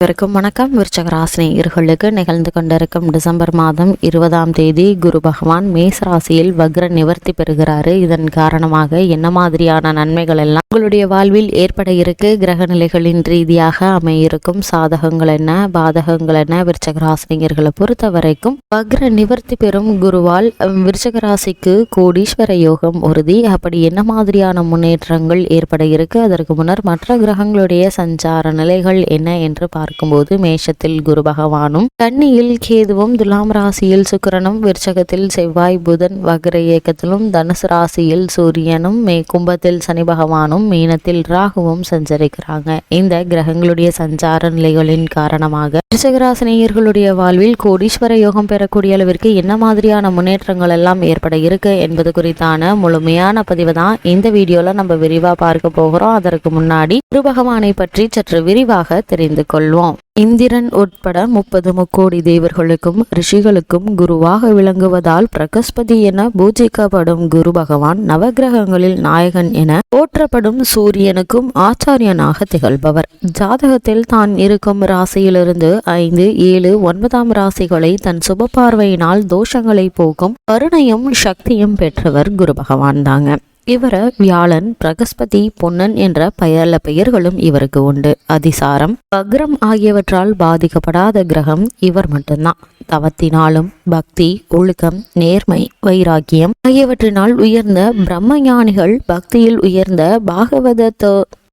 அனைவருக்கும் வணக்கம். விருச்சக ராசினியர்களுக்கு நிகழ்ந்து கொண்டிருக்கும் டிசம்பர் மாதம் இருபதாம் தேதி குரு பகவான் மேச ராசியில் வக்ர நிவர்த்தி பெறுகிறாரு. இதன் காரணமாக என்ன மாதிரியான நன்மைகள் எல்லாம் உங்களுடைய வாழ்வில் ஏற்பட இருக்கு? கிரக நிலைகளின் ரீதியாக அமையிருக்கும் சாதகங்கள் என்ன? பாதகங்கள் என்ன? விருச்சக ராசினியர்களை பொறுத்த வரைக்கும் வக்ர நிவர்த்தி பெறும் குருவால் விருச்சகராசிக்கு விருச்சக ராசிக்கு கோடீஸ்வர யோகம் உறுதி. அப்படி என்ன மாதிரியான முன்னேற்றங்கள் ஏற்பட இருக்கு? அதற்கு முன்னர் மற்ற கிரகங்களுடைய சஞ்சார நிலைகள் என்ன என்று பார்க்கும்போது மேஷத்தில் குரு பகவானும் கன்னியில் கேதுவும் துலாம் ராசியில் சுக்கிரனும் விருச்சகத்தில் செவ்வாய் புதன் வகர இயக்கத்திலும் தனுசு ராசியில் சூரியனும் மே கும்பத்தில் சனி பகவானும் மீனத்தில் ராகுவும் சஞ்சரிக்கிறாங்க. இந்த கிரகங்களுடைய சஞ்சார நிலைகளின் காரணமாக விருச்சகராசினியர்களுடைய வாழ்வில் கோடீஸ்வர யோகம் பெறக்கூடிய அளவிற்கு என்ன மாதிரியான முன்னேற்றங்கள் எல்லாம் ஏற்பட இருக்கு என்பது குறித்தான முழுமையான பதிவு தான் இந்த வீடியோல நம்ம விரிவா பார்க்க போகிறோம். அதற்கு முன்னாடி குரு பகவானை பற்றி சற்று விரிவாக தெரிந்து கொள்வோம். இந்திரன் உட்பட முப்பது முக்கோடி தேவர்களுக்கும் ரிஷிகளுக்கும் குருவாக விளங்குவதால் பிரகஸ்பதி என பூஜிக்கப்படும் குரு பகவான் நவக்கிரகங்களில் நாயகன் என போற்றப்படும் சூரியனுக்கும் ஆச்சாரியனாக திகழ்பவர். ஜாதகத்தில் தான் இருக்கும் ராசியிலிருந்து ஐந்து ஏழு ஒன்பதாம் ராசிகளை தன் சுப பார்வையினால் தோஷங்களை போக்கும் கருணையும் சக்தியும் பெற்றவர் குரு பகவான் தாங்க. இவர வியாழன் பிரகஸ்பதி பொன்னன் என்ற பெயர்ல பெயர்களும் இவருக்கு உண்டு. அதிசாரம் வக்ரம் ஆகியவற்றால் பாதிக்கப்படாத கிரகம் இவர் மட்டும்தான். தவத்தினாலும் பக்தி ஒழுக்கம் நேர்மை வைராக்கியம் ஆகியவற்றினால் உயர்ந்த பிரம்மஞானிகள் பக்தியில் உயர்ந்த பாகவத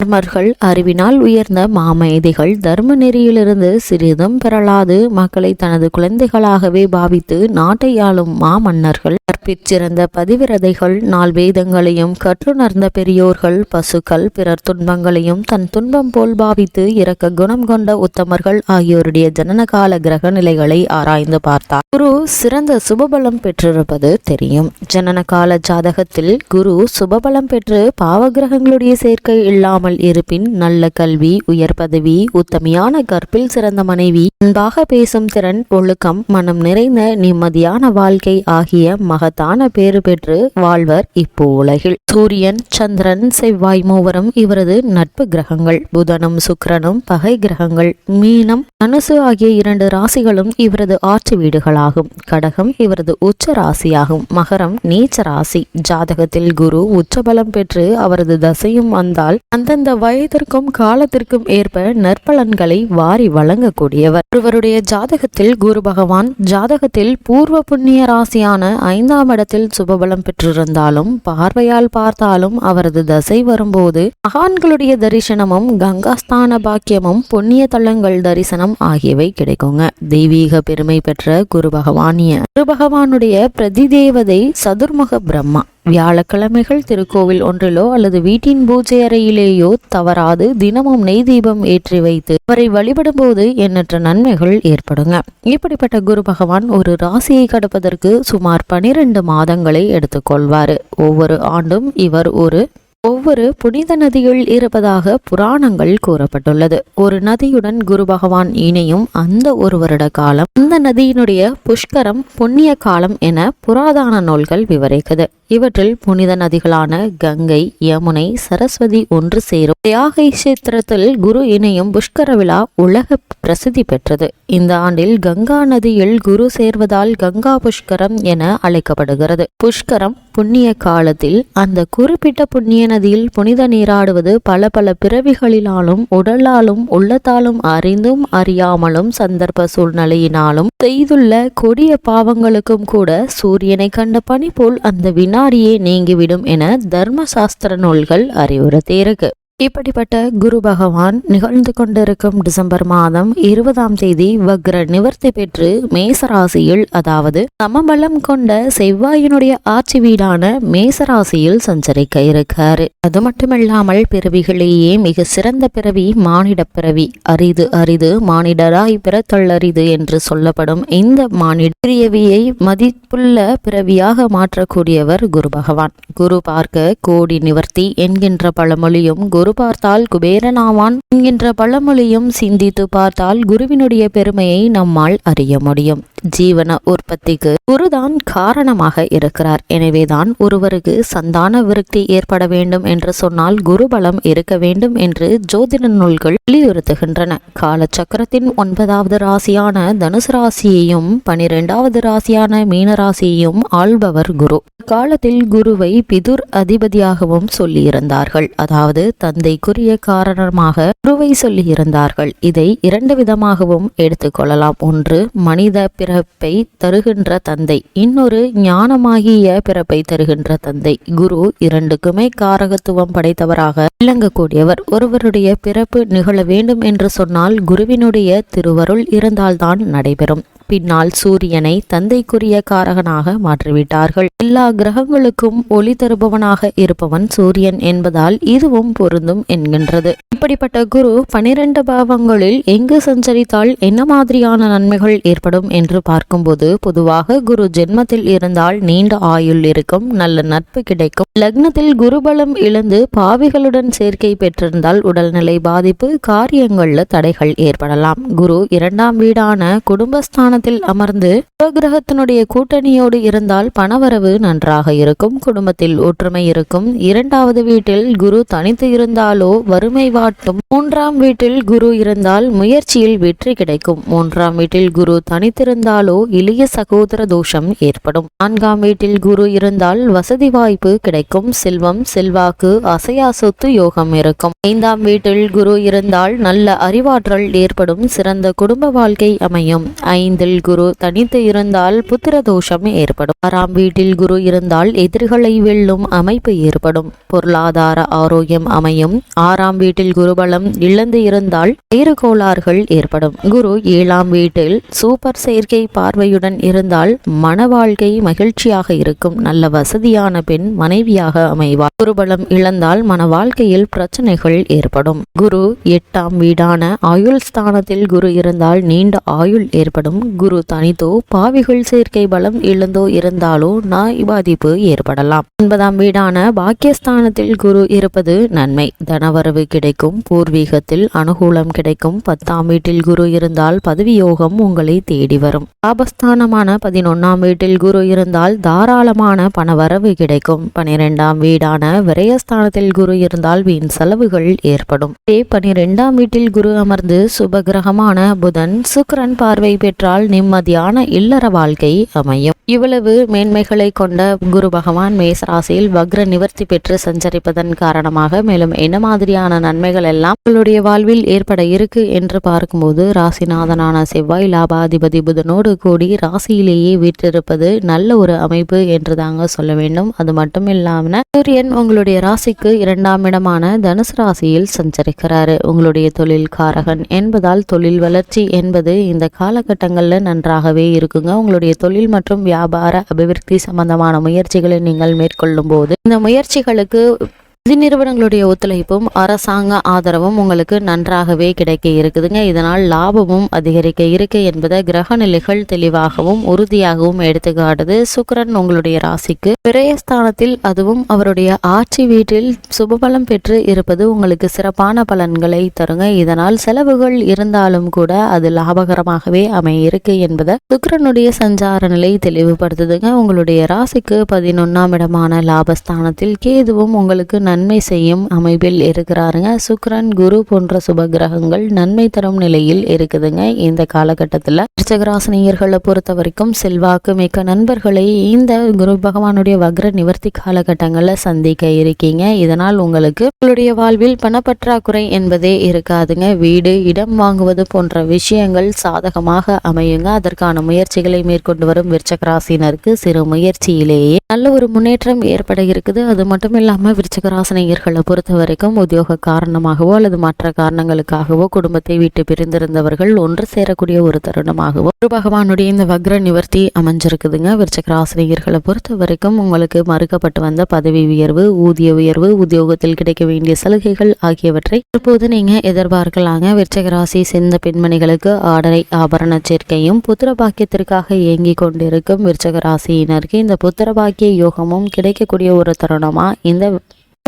தர்மர்கள் அறிவினால் உயர்ந்த மாமேதைகள் தர்ம நெறியிலிருந்து சிறிதும் பெறலாது. மக்களை தனது குழந்தைகளாகவே பாவித்து நாட்டை ஆளும் மாமன்னர்கள் கற்பிச்சிறந்த பதிவிரதைகள் நாள் வேதங்களையும் கற்றுணர்ந்த பெரியோர்கள் பசுக்கள் பிறர் துன்பங்களையும் தன் துன்பம் போல் பாவித்து இறக்க குணம் கொண்ட உத்தமர்கள் ஆகியோருடைய ஜனனகால கிரக நிலைகளை ஆராய்ந்து பார்த்தார். குரு சிறந்த சுபபலம் பெற்றிருப்பது தெரியும். ஜனனகால ஜாதகத்தில் குரு சுபபலம் பெற்று பாவகிரகங்களுடைய சேர்க்கை இல்லாமல் இருப்பின் நல்ல கல்வி உயர் பதவி உத்தமையான கற்பில் சிறந்த மனைவி அன்பாக பேசும் திறன் ஒழுக்கம் மனம் நிறைந்த நிம்மதியான வாழ்க்கை ஆகிய மகத்தான பேறு பெற்று வாழ்வர் இப்போ உலகில். சூரியன் சந்திரன் செவ்வாய் மூவரும் இவரது நட்பு கிரகங்கள். புதனும் சுக்கரனும் பகை கிரகங்கள். மீனம் தனுசு ஆகிய இரண்டு ராசிகளும் இவரது ஆட்சி வீடுகளாகும். கடகம் இவரது உச்ச ராசியாகும். மகரம் நீச்ச ராசி. ஜாதகத்தில் குரு உச்சபலம் பெற்று அவரது தசையும் வந்தால் அந்த அந்தந்த வயதிற்கும் காலத்திற்கும் ஏற்ப நற்பலன்களை வாரி வழங்கக்கூடியவர். ஒருவருடைய ஜாதகத்தில் குரு பகவான் ஜாதகத்தில் பூர்வ புண்ணிய ராசியான ஐந்தாம் இடத்தில் சுபபலம் பெற்றிருந்தாலும் பார்வையால் பார்த்தாலும் அவரது தசை வரும்போது மகான்களுடைய தரிசனமும் கங்காஸ்தான பாக்கியமும் புண்ணிய தலங்கள் தரிசனம் ஆகியவை கிடைக்குங்க. தெய்வீக பெருமை பெற்ற குரு பகவானிய குரு பகவானுடைய பிரதிதேவதை சதுர்முக பிரம்மா. வியாழக்கிழமைகள் திருக்கோவில் ஒன்றிலோ அல்லது வீட்டின் பூஜை அறையிலேயோ தவறாது தினமும் நெய் தீபம் ஏற்றி வைத்து அவரை வழிபடும் போது எண்ணற்ற நன்மைகள் ஏற்படுங்க. இப்படிப்பட்ட குரு பகவான் ஒரு ராசியை கடப்பதற்கு சுமார் பனிரெண்டு மாதங்களை எடுத்துக்கொள்வார். ஒவ்வொரு ஆண்டும் இவர் ஒரு ஒவ்வொரு புனித நதிகள் இருப்பதாக புராணங்கள் கூறப்பட்டுள்ளது. ஒரு நதியுடன் குரு பகவான் இணையும் அந்த ஒரு வருட காலம் அந்த நதியினுடைய புஷ்கரம் புண்ணிய காலம் என புராதன நூல்கள் விவரிக்குது. இவற்றில் புனித நதிகளான கங்கை யமுனை சரஸ்வதி ஒன்று சேரும். தியாகை கஷேத்திரத்தில் குரு இணையும் புஷ்கர விழா உலக பிரசித்தி பெற்றது. இந்த ஆண்டில் கங்கா நதியில் குரு சேர்வதால் கங்கா புஷ்கரம் என அழைக்கப்படுகிறது. புஷ்கரம் புண்ணிய காலத்தில் அந்த குறிப்பிட்ட புண்ணிய நதியில் புனித நீராடுவது பல பல பிறவிகளிலாலும் உடலாலும் உள்ளத்தாலும் அறிந்தும் அறியாமலும் சந்தர்ப்ப சூழ்நிலையினாலும் செய்துள்ள கொடிய பாவங்களுக்கும் கூட சூரியனை கண்ட பனி போல் அந்த முன்னாடியே நீங்கிவிடும் என தர்மசாஸ்திர நூல்கள் அறிவுறுத்தியிருக்கு. இப்படிப்பட்ட குரு பகவான் நிகழ்ந்து கொண்டிருக்கும் டிசம்பர் மாதம் இருபதாம் தேதி வக்ர நிவர்த்தி பெற்று மேசராசியில் அதாவது சமபலம் கொண்ட செவ்வாயினுடைய ஆட்சி வீடான மேசராசியில் சஞ்சரிக்க இருக்காரு. அது மட்டுமில்லாமல் பிறவிகளிலேயே மிக சிறந்த பிறவி மானிட பிறவி. அரிது அரிது மானிடராய் பிறத்தொள்ளரிது என்று சொல்லப்படும் இந்த மானிட பிரியவியை மதிப்புள்ள பிறவியாக மாற்றக்கூடியவர் குரு பகவான். குரு பார்க்க கோடி நிவர்த்தி என்கின்ற பழமொழியும் குரு ஒரு பார்த்தால் குபேரனாவான் என்கின்ற பழமொழியும் சிந்தித்து பார்த்தால் குருவினுடைய பெருமையை நம்மால் அறிய முடியும். ஜீவன உற்பத்திக்கு குருதான் காரணமாக இருக்கிறார். எனவேதான் ஒருவருக்கு சந்தான விருத்தி ஏற்பட வேண்டும் என்று சொன்னால் குருபலம் இருக்க வேண்டும் என்று ஜோதிட நூல்கள் வலியுறுத்துகின்றன. காலச்சக்கரத்தின் ஒன்பதாவது ராசியான தனுசு ராசியையும் பனிரெண்டாவது ராசியான மீன ராசியையும் ஆள்பவர் குரு. காலத்தில் குருவை பிதுர் அதிபதியாகவும் சொல்லியிருந்தார்கள். அதாவது தந்தைக்குரிய காரணமாக குருவை சொல்லியிருந்தார்கள். இதை இரண்டு விதமாகவும் எடுத்துக்கொள்ளலாம். ஒன்று மனித பிறப்பை தருகின்ற தந்தை. இன்னொரு ஞானமாகிய பிறப்பை தருகின்ற தந்தை. குரு இரண்டுக்குமே காரகத்துவம் படைத்தவராக விளங்கக்கூடியவர். ஒருவருடைய பிறப்பு நிகழ வேண்டும் என்று சொன்னால் குருவினுடைய திருவருள் இருந்தால்தான் நடைபெறும். பின்னால் சூரியனை தந்தைக்குரிய காரகனாக மாற்றிவிட்டார்கள். எல்லா கிரகங்களுக்கும் ஒளி தருபவனாக இருப்பவன் சூரியன் என்பதால் இதுவும் பொருந்தும் என்கின்றது. இப்படிப்பட்ட குரு பனிரெண்டு பாவங்களில் எங்கு சஞ்சரித்தால் என்ன மாதிரியான நன்மைகள் ஏற்படும் என்று பார்க்கும்போது பொதுவாக குரு ஜென்மத்தில் இருந்தால் நீண்ட ஆயுள் இருக்கும் நல்ல நட்பு கிடைக்கும். லக்னத்தில் குருபலம் இழந்து பாவிகளுடன் சேர்க்கை பெற்றிருந்தால் உடல்நிலை பாதிப்பு காரியங்கள்ல தடைகள் ஏற்படலாம். குரு இரண்டாம் வீடான குடும்பஸ்தானத்தில் அமர்ந்து உபகிரகத்தினுடைய கூட்டணியோடு இருந்தால் பணவரவு நன்றாக இருக்கும் குடும்பத்தில் ஒற்றுமை இருக்கும். இரண்டாவது வீட்டில் குரு தனித்து இருந்தாலோ வறுமை வாட்டும். மூன்றாம் வீட்டில் குரு இருந்தால் முயற்சியில் வெற்றி கிடைக்கும். மூன்றாம் வீட்டில் குரு தனித்திருந்தாலோ இளைய சகோதர தோஷம் ஏற்படும். நான்காம் வீட்டில் குரு இருந்தால் வசதி வாய்ப்பு கிடைக்கும். செல்வம் செல்வாக்கு அசையா சொத்து யோகம் இருக்கும். ஐந்தாம் வீட்டில் குரு இருந்தால் நல்ல அறிவாற்றல் ஏற்படும். சிறந்த குடும்ப வாழ்க்கை அமையும். ஐந்தில் குரு தனித்து இருந்தால் புத்திர தோஷம் ஏற்படும். ஆறாம் வீட்டில் குரு இருந்தால் எதிரிகளை வெல்லும் அமைப்பு ஏற்படும். பொருளாதார ஆரோக்கியம் அமையும். ஆறாம் வீட்டில் குருபலம் இழந்து இருந்தால் வேறு கோளாறுகள் ஏற்படும். குரு ஏழாம் வீட்டில் சூப்பர் செயற்கை பார்வையுடன் இருந்தால் மன வாழ்க்கை மகிழ்ச்சியாக இருக்கும். நல்ல வசதியான பெண் மனைவியாக அமைவார். குருபலம் இழந்தால் மன வாழ்க்கையில் பிரச்சனைகள் ஏற்படும். குரு எட்டாம் வீடான ஆயுள் ஸ்தானத்தில் குரு இருந்தால் நீண்ட ஆயுள் ஏற்படும். குரு தனித்தோ பாவிகள் சேர்க்கை பலம் இழந்தோ இருந்தாலோ நான் பாதிப்பு ஏற்படலாம். ஒன்பதாம் வீடான பாக்கியஸ்தானத்தில் குரு இருப்பது நன்மை. தனவரவு கிடைக்கும் பூர்வீகத்தில் அனுகூலம் கிடைக்கும். பத்தாம் வீட்டில் குரு இருந்தால் பதவியோகம் உங்களை தேடி வரும். லாபஸ்தானமான பதினொன்னாம் வீட்டில் குரு இருந்தால் தாராளமான பணவரவு கிடைக்கும். பனிரெண்டாம் வீடான விரயஸ்தானத்தில் குரு இருந்தால் வீண் செலவுகள் ஏற்படும். பனிரெண்டாம் வீட்டில் குரு அமர்ந்து சுபகிரகமான புதன் சுக்கரன் பார்வை பெற்றால் நிம்மதியான இல்லற வாழ்க்கை அமையும். இவ்வளவு மேன்மைகளை கொண்ட குரு பகவான் மேசராசியில் வக்ர நிவர்த்தி பெற்று சஞ்சரிப்பதன் காரணமாக மேலும் என்ன மாதிரியான நன்மைகள் எல்லாம் உங்களுடைய வாழ்வில் ஏற்பட இருக்கு என்று பார்க்கும்போது ராசிநாதனான செவ்வாய் லாபாதிபதி புதனோடு கூடி ராசியிலேயே வீற்றிருப்பது நல்ல ஒரு அமைப்பு என்று தாங்க சொல்ல வேண்டும். அது மட்டும் இல்லாம சூரியன் உங்களுடைய ராசிக்கு இரண்டாம் இடமான தனுசு ராசியில் சஞ்சரிக்கிறாரு. உங்களுடைய தொழில் காரகன் என்பதால் தொழில் வளர்ச்சி என்பது இந்த காலகட்டங்களில் நன்றாகவே இருக்குங்க. உங்களுடைய தொழில் மற்றும் வியாபார அபிவிருத்தி சம்பந்தமான முயற்சிகளை நீங்கள் மேற்கொள்ளும் போது இந்த முயற்சிகளுக்கு நிதி நிறுவனங்களுடைய ஒத்துழைப்பும் அரசாங்க ஆதரவும் உங்களுக்கு நன்றாகவே கிடைக்க இருக்குதுங்க. இதனால் லாபமும் அதிகரிக்க இருக்கு என்பதை கிரக நிலைகள் தெளிவாகவும் உறுதியாகவும் எடுத்துக்காட்டுது. சுக்கரன் உங்களுடைய ராசிக்கு விரயஸ்தானத்தில் அதுவும் அவருடைய ஆட்சி வீட்டில் சுபபலம் பெற்று இருப்பது உங்களுக்கு சிறப்பான பலன்களை தருங்க. இதனால் செலவுகள் இருந்தாலும் கூட அது லாபகரமாகவே அமைய இருக்கு என்பதை சுக்கரனுடைய சஞ்சார நிலை தெளிவுபடுத்துதுங்க. உங்களுடைய ராசிக்கு பதினொன்னாம் இடமான லாபஸ்தானத்தில் கேதுவும் உங்களுக்கு நன்மை செய்யும் அமைப்பில் இருக்கிறாருங்க. சுக்ரன் குரு போன்ற சுப கிரகங்கள் நன்மை தரும் நிலையில் இருக்குதுங்க. இந்த காலகட்டத்தில் ரிச்சகராசினியர்களை பொறுத்த வரைக்கும் செல்வாக்கு மிக்க நண்பர்களை இந்த குரு பகவானுடைய வக்ர நிவர்த்தி காலகட்டங்களில் சந்திக்க இருக்கீங்க. இதனால் உங்களுக்கு உங்களுடைய வாழ்வில் பணப்பற்றாக்குறை என்பதே இருக்காதுங்க. வீடு இடம் வாங்குவது போன்ற விஷயங்கள் சாதகமாக அமையுங்க. அதற்கான முயற்சிகளை மேற்கொண்டு வரும் விருச்சகராசினருக்கு சிறு முயற்சியிலேயே நல்ல ஒரு முன்னேற்றம் ஏற்பட இருக்குது. அது மட்டும் இல்லாமல் விருச்சகராசி ராசினியர்களை பொறுத்த வரைக்கும் உத்தியோக காரணமாகவோ அல்லது மற்ற காரணங்களுக்காகவோ குடும்பத்தை விட்டு பிரிந்திருந்தவர்கள் ஒன்று சேரக்கூடிய ஒரு தருணமாகவோ ஒரு பகவானுடைய இந்த வக்ர நிவர்த்தி அமைஞ்சிருக்குதுங்க. விருச்சக ராசினியர்களை பொறுத்த வரைக்கும் உங்களுக்கு மறுக்கப்பட்டு வந்த பதவி உயர்வு ஊதிய உயர்வு உத்தியோகத்தில் கிடைக்க வேண்டிய சலுகைகள் ஆகியவற்றை இப்போது நீங்க எதிர்பார்க்கலாங்க. விருச்சக ராசி சேர்ந்த பெண்மணிகளுக்கு ஆடரை ஆபரண சேர்க்கையும் புத்திர பாக்கியத்திற்காக இயங்கி கொண்டிருக்கும் விருச்சக ராசியினருக்கு இந்த புத்திர பாக்கிய யோகமும் கிடைக்கக்கூடிய ஒரு தருணமா? இந்த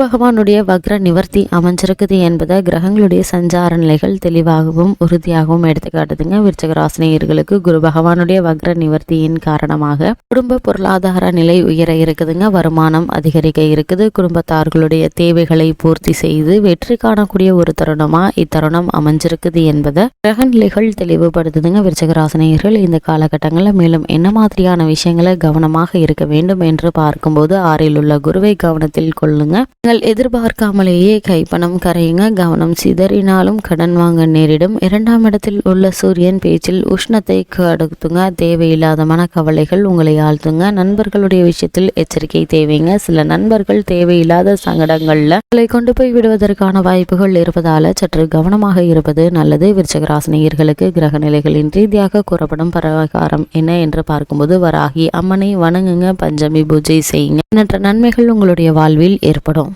பகவானுடைய வக்ர நிவர்த்தி அமைஞ்சிருக்குது என்பதை கிரகங்களுடைய சஞ்சார நிலைகள் தெளிவாகவும் உறுதியாகவும் எடுத்துக்காட்டுதுங்க. விருச்சகராசினியர்களுக்கு குரு பகவானுடைய வக்ர நிவர்த்தியின் காரணமாக குடும்ப பொருளாதார நிலை உயர இருக்குதுங்க. வருமானம் அதிகரிக்க இருக்குது. குடும்பத்தார்களுடைய தேவைகளை பூர்த்தி செய்து வெற்றி காணக்கூடிய ஒரு தருணமா இத்தருணம் அமைஞ்சிருக்குது என்பதை கிரக நிலைகள் தெளிவுபடுத்துதுங்க. விருச்சகராசினியர்கள் இந்த காலகட்டங்களில் மேலும் என்ன மாதிரியான விஷயங்களை கவனமாக இருக்க வேண்டும் என்று பார்க்கும்போது ஆறில் உள்ள குருவை கவனத்தில் கொள்ளுங்க. நீங்கள் எதிர்பார்க்காமலேயே கைப்பணம் கரையுங்க. கவனம் சிதறினாலும் கடன் வாங்க நேரிடும். இரண்டாம் இடத்தில் உள்ள சூரியன் பேச்சில் உஷ்ணத்தை கடுத்துங்க தேவையில்லாத மன கவலைகள் உங்களை ஆழ்த்துங்க. நண்பர்களுடைய விஷயத்தில் எச்சரிக்கை தேவைங்க. சில நண்பர்கள் தேவையில்லாத சங்கடங்கள்ல உங்களை கொண்டு போய் விடுவதற்கான வாய்ப்புகள் இருப்பதால சற்று கவனமாக இருப்பது நல்லது. விருச்சகராசினியர்களுக்கு கிரக நிலைகளின் ரீதியாக கூறப்படும் பிரகாரம் என்ன என்று பார்க்கும்போது வராகி அம்மனை வணங்குங்க. பஞ்சமி பூஜை செய்யுங்க. எண்ணற்ற நன்மைகள் உங்களுடைய வாழ்வில் ஏற்படும்.